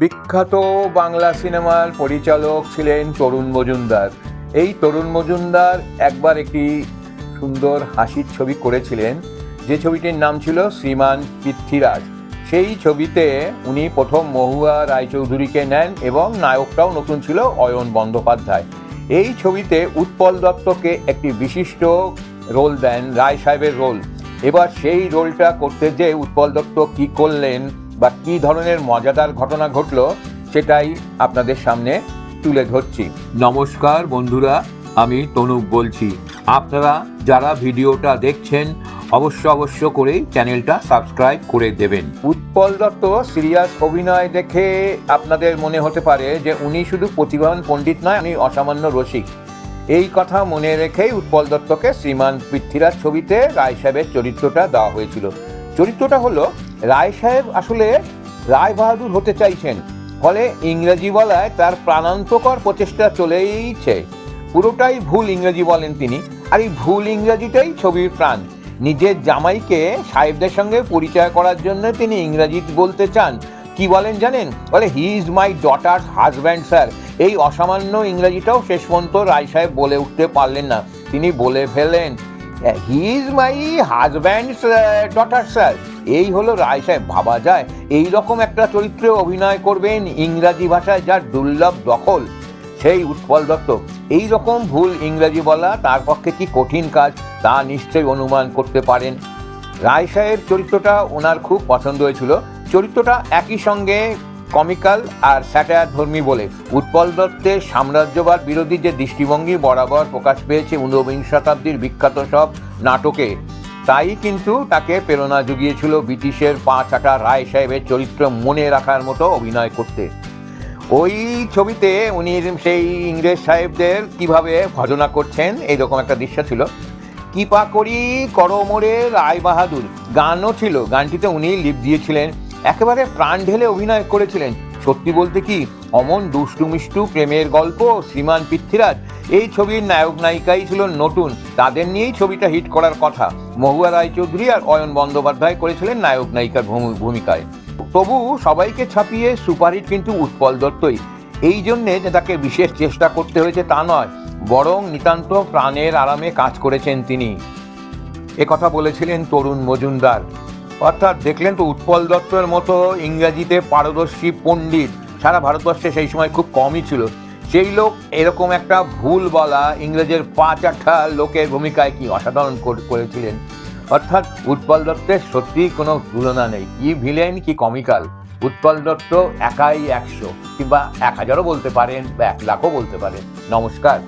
বিখ্যাত বাংলা সিনেমার পরিচালক ছিলেন তরুণ মজুমদার। এই তরুণ মজুমদার একবার একটি সুন্দর হাসির ছবি করেছিলেন, যে ছবিটির নাম ছিল শ্রীমান পৃথ্বীরাজ। সেই ছবিতে উনি প্রথম মহুয়া রায়চৌধুরীকে নেন এবং নায়কটাও নতুন ছিল অয়ন বন্দ্যোপাধ্যায়। এই ছবিতে উৎপল দত্তকে একটি বিশিষ্ট রোল দেন রায় সাহেবের রোল। এবার সেই রোলটা করতে যে উৎপল দত্ত কী করলেন বা কি ধরনের মজাদার ঘটনা ঘটলো সেটাই আপনাদের সামনে তুলে ধরছি। নমস্কার বন্ধুরা, আমি তনুপ বলছি। আপনারা যারা ভিডিওটা দেখছেন, অবশ্য অবশ্য করেই চ্যানেলটা সাবস্ক্রাইব করে দেবেন। উৎপল দত্ত সিরিয়াস অভিনয় দেখে আপনাদের মনে হতে পারে যে উনি শুধু প্রতিভাবান পণ্ডিত নয়, উনি অসামান্য রসিক। এই কথা মনে রেখেই উৎপল দত্তকে শ্রীমান পৃথ্বীরাজ ছবিতে রায় সাহেবের চরিত্রটা দেওয়া হয়েছিল। চরিত্রটা হলো রায় সাহেব আসলে রায় বাহাদুর হতে চাইছেন। ফলে ইংরেজি বলায় তার প্রাণান্তকর প্রচেষ্টা চলেইছে। পুরোটাই ভুল ইংরেজি বলেন তিনি। আর এই ভুল ইংরেজিটাই ছবির প্রাণ। নিজের জামাইকে সাহেবদের সঙ্গে পরিচয় করার জন্য তিনি ইংরেজি বলতে চান। কি বলেন জানেন? বলে he is my daughter husband sir এই অসামান্য ইংরেজিটাও শেষ পর্যন্ত রায় সাহেব বলে উঠতে পারলেন না। তিনি বলে ফেলেন he is my husband daughter sir এই হলো রায় সাহেব। ভাবা যায় এই রকম একটা চরিত্রে অভিনয় করবেন ইংরাজি ভাষায় যার দুর্লভ দখল সেই উৎপল দত্ত। এই রকম ভুল ইংরাজি বলা তার পক্ষে কি কঠিন কাজ তা নিশ্চয়ই অনুমান করতে পারেন। রায় সাহেব চরিত্রটা ওনার খুব পছন্দ হয়েছিল। চরিত্রটা একই সঙ্গে কমিক্যাল আর স্যাটায়ার ধর্মী বলে। উৎপল দত্তের সাম্রাজ্যবাদ বিরোধী যে দৃষ্টিভঙ্গি বরাবর প্রকাশ পেয়েছে ঊনবিংশ শতাব্দীর বিখ্যাত সব নাটকে, তাই কিন্তু তাকে প্রেরণা জুগিয়েছিল ব্রিটিশের পাঁচ আটা রায় সাহেবের চরিত্র মনে রাখার মতো অভিনয় করতে। ওই ছবিতে উনি সেই ইংরেজ সাহেবদের কীভাবে ভজনা করছেন, এইরকম একটা দৃশ্য ছিল। কিপা করি করমোরে রায় বাহাদুর। গানও ছিল, গানটিতে উনি লিপ দিয়েছিলেন একেবারে প্রাণ ঢেলে অভিনয় করেছিলেন। সত্যি বলতে কি, অমন দুষ্টু মিষ্টু প্রেমের গল্প, শ্রীমান পৃথ্বীরাজ, এই ছবির নায়ক নায়িকাই ছিল নতুন। তাদের নিয়েই ছবিটা হিট করার কথা। মহুয়া রায়চৌধুরী আর অয়ন বন্দ্যোপাধ্যায় করেছিলেন নায়ক নায়িকার ভূমি- ভূমিকায়। তবু সবাইকে ছাপিয়ে সুপারহিট কিন্তু উৎপল দত্তই। এই জন্যে যে তাকে বিশেষ চেষ্টা করতে হয়েছে তা নয়, বরং নিতান্ত প্রাণের আরামে কাজ করেছেন তিনি। কথা বলেছিলেন তরুণ মজুমদার। অর্থাৎ দেখলেন তো উৎপল দত্তের মতো ইংরাজিতে পারদর্শী পণ্ডিত। সারা ভারতবর্ষে সেই সময় খুব কমই ছিল। সেই লোক এরকম একটা ভুল বলা ইংরেজের পাঁচ আটটা লোকের ভূমিকায় কি অসাধারণ করেছিলেন। অর্থাৎ উৎপল দত্তের সত্যিই কোনো তুলনা নেই। কি ভিলেন, কি কমিক্যাল উৎপল দত্ত একাই একশো কিংবা এক হাজারও বলতে পারেন বা এক লাখও বলতে পারেন। নমস্কার।